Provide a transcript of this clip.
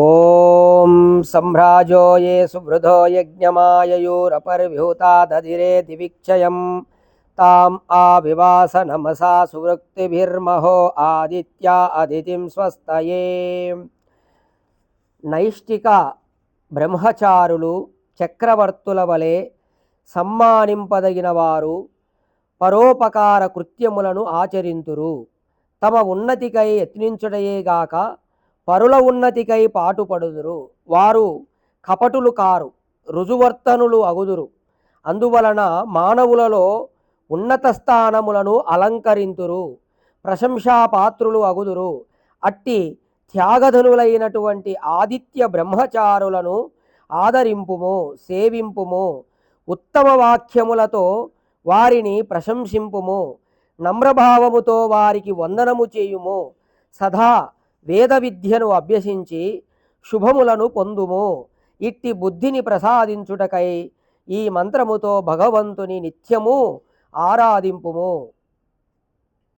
ఓం సంభ్రాజో ఏ సువృధో యజ్ఞమాయయూరపర్వ్యూతా దధిరే దివిక్షయం. తాం ఆవివాస నమసా సువృక్తిభిర్మహో ఆదిత్యా అదితిం స్వస్తయే నైష్టిక బ్రహ్మచారులు చక్రవర్తుల వలె సమ్మానింపదగిన వారు పరోపకార కృత్యములను ఆచరింతురు. తమ ఉన్నతికై యత్నించుటయేగాక పరుల ఉన్నతికై పాటుపడుదురు. వారు కపటులు కారు రుజువర్తనులు అగుదురు. అందువలన మానవులలో ఉన్నత స్థానములను అలంకరింతురు. ప్రశంసాపాత్రులు అగుదురు. అట్టి త్యాగధనులైనటువంటి ఆదిత్య బ్రహ్మచారులను ఆదరింపుము సేవింపుము. ఉత్తమ వాక్యములతో వారిని ప్రశంసింపుము. నమ్రభావముతో వారికి వందనము చేయుము. సదా వేద విద్యను అభ్యసించి శుభములను పొందుము. ఇట్టి బుద్ధిని ప్రసాదించుటకై ఈ మంత్రముతో భగవంతుని నిత్యము ఆరాధింపుము.